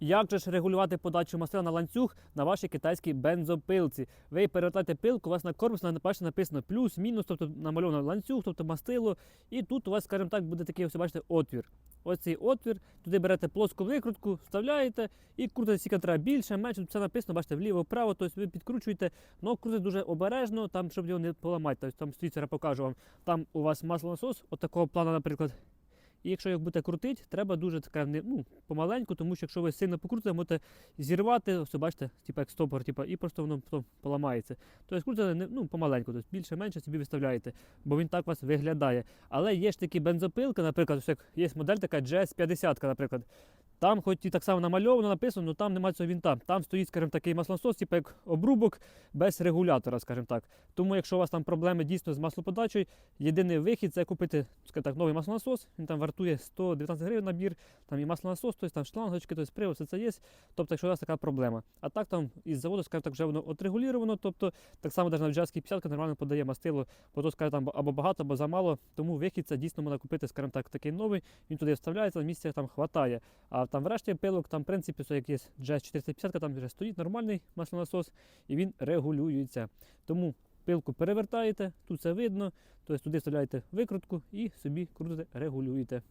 Як же ж регулювати подачу масла на ланцюг на вашій китайській бензопилці? Ви перевертаєте пилку, у вас на корпусі на- бачите, написано плюс-мінус, тобто намальовано ланцюг, тобто мастило. І тут у вас, скажімо так, буде такий, ось, бачите, отвір. Ось цей отвір, туди берете плоску викрутку, вставляєте і крутите скільки треба більше, менше. Тут все написано, бачите, вліво-вправо, тобто ви підкручуєте, але крутите дуже обережно, там, щоб його не поламати. Тобто там стоїть, покажу вам. Там у вас маслонасос, от такого плану, наприклад. І якщо їх будете крутити, треба дуже така, ну, помаленьку, тому що якщо ви сильно покрутите, можете зірвати, ось бачите, типу як стопор, типу, і просто воно потім поламається. Тобто крутите ну, помаленьку, тобто більше-менше собі виставляєте, бо він так у вас виглядає. Але є ж такі бензопилки, наприклад, ось як є модель така GS50, наприклад. Там, хоч і так само намальовано, написано, але там немає цього вінта. Там стоїть, скажімо, такий маслонасос, типу як обрубок без регулятора, скажімо так. Тому, якщо у вас там проблеми дійсно з маслоподачею, єдиний вихід це купити скажімо так, новий маслонасос. Він там вартує 119 гривень набір, там і маслонасос, тобто там шлангочки, тобто привод, все це є. Тобто, якщо у вас така проблема. А так там із заводу, скажімо так, вже воно отрегулювано, тобто так само навіть на джазькій 50 нормально подає мастило, бо то, скажімо, там або багато, або замало. Тому вихід це дійсно можна купити, скажімо так, такий новий, він туди вставляється, місця там хватає. А там врешті пилок, там, в принципі, це як є Jazz 450, там вже стоїть нормальний маслонасос і він регулюється. Тому пилку перевертаєте, тут це видно, тобто туди вставляєте викрутку і собі крутите, регулюєте.